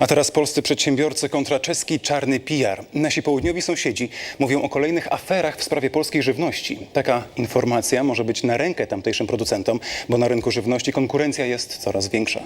A teraz polscy przedsiębiorcy kontra czeski czarny PR. Nasi południowi sąsiedzi mówią o kolejnych aferach w sprawie polskiej żywności. Taka informacja może być na rękę tamtejszym producentom, bo na rynku żywności konkurencja jest coraz większa.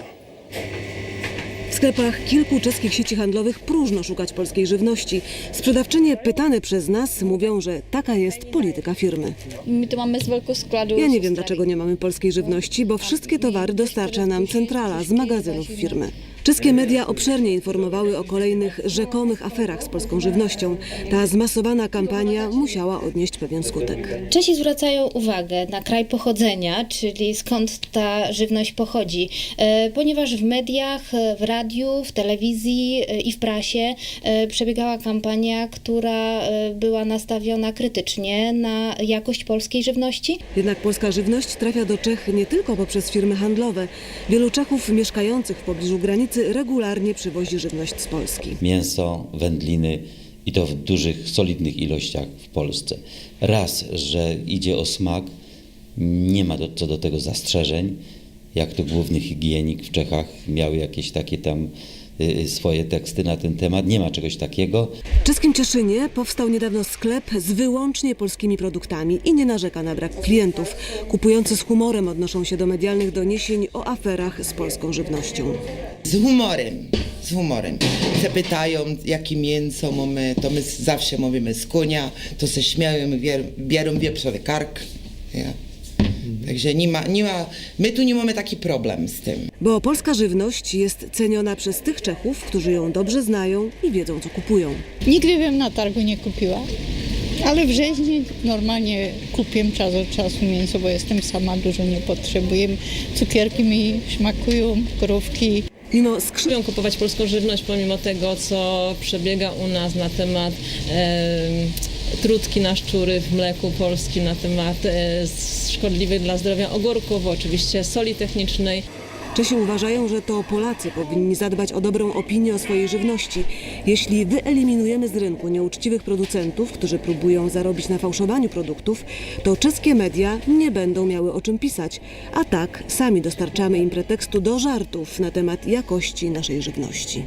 W sklepach kilku czeskich sieci handlowych próżno szukać polskiej żywności. Sprzedawczynie pytane przez nas mówią, że taka jest polityka firmy. My to mamy z wielkiego składu. Ja nie wiem, dlaczego nie mamy polskiej żywności, bo wszystkie towary dostarcza nam centrala z magazynów firmy. Czeskie media obszernie informowały o kolejnych rzekomych aferach z polską żywnością. Ta zmasowana kampania musiała odnieść pewien skutek. Czesi zwracają uwagę na kraj pochodzenia, czyli skąd ta żywność pochodzi, e, ponieważ w mediach, e, w radiu, w telewizji e, i w prasie przebiegała kampania, która była nastawiona krytycznie na jakość polskiej żywności. Jednak polska żywność trafia do Czech nie tylko poprzez firmy handlowe. Wielu Czechów mieszkających w pobliżu granicy regularnie przywozi żywność z Polski. mięso, wędliny i to w dużych, solidnych ilościach w Polsce. Raz, że idzie o smak, nie ma do, co do tego zastrzeżeń, jak to główny higienik w Czechach miał jakieś takie tam swoje teksty na ten temat. Nie ma czegoś takiego. W czeskim Cieszynie powstał niedawno sklep z wyłącznie polskimi produktami i nie narzeka na brak klientów. Kupujący z humorem odnoszą się do medialnych doniesień o aferach z polską żywnością. Z humorem, z humorem. Zapytają, jakie mięso mamy, to my zawsze mówimy z konia, to se śmieją, biorą wieprzowy kark. Ja. Także nie ma, nie ma, my tu nie mamy taki problem z tym. Bo polska żywność jest ceniona przez tych Czechów, którzy ją dobrze znają i wiedzą, co kupują. Nigdy bym na targu nie kupiła. Ale w rzeźni normalnie kupię czas od czasu mięso, bo jestem sama, dużo nie potrzebuję. Cukierki mi smakują, krówki. Mimo skrzydeł Lubią kupować polską żywność pomimo tego, co przebiega u nas na temat e, trutki na szczury w mleku polskim, na temat e, szkodliwych dla zdrowia ogórków, oczywiście soli technicznej. Czesi uważają, że to Polacy powinni zadbać o dobrą opinię o swojej żywności. Jeśli wyeliminujemy z rynku nieuczciwych producentów, którzy próbują zarobić na fałszowaniu produktów, to czeskie media nie będą miały o czym pisać. A tak sami dostarczamy im pretekstu do żartów na temat jakości naszej żywności.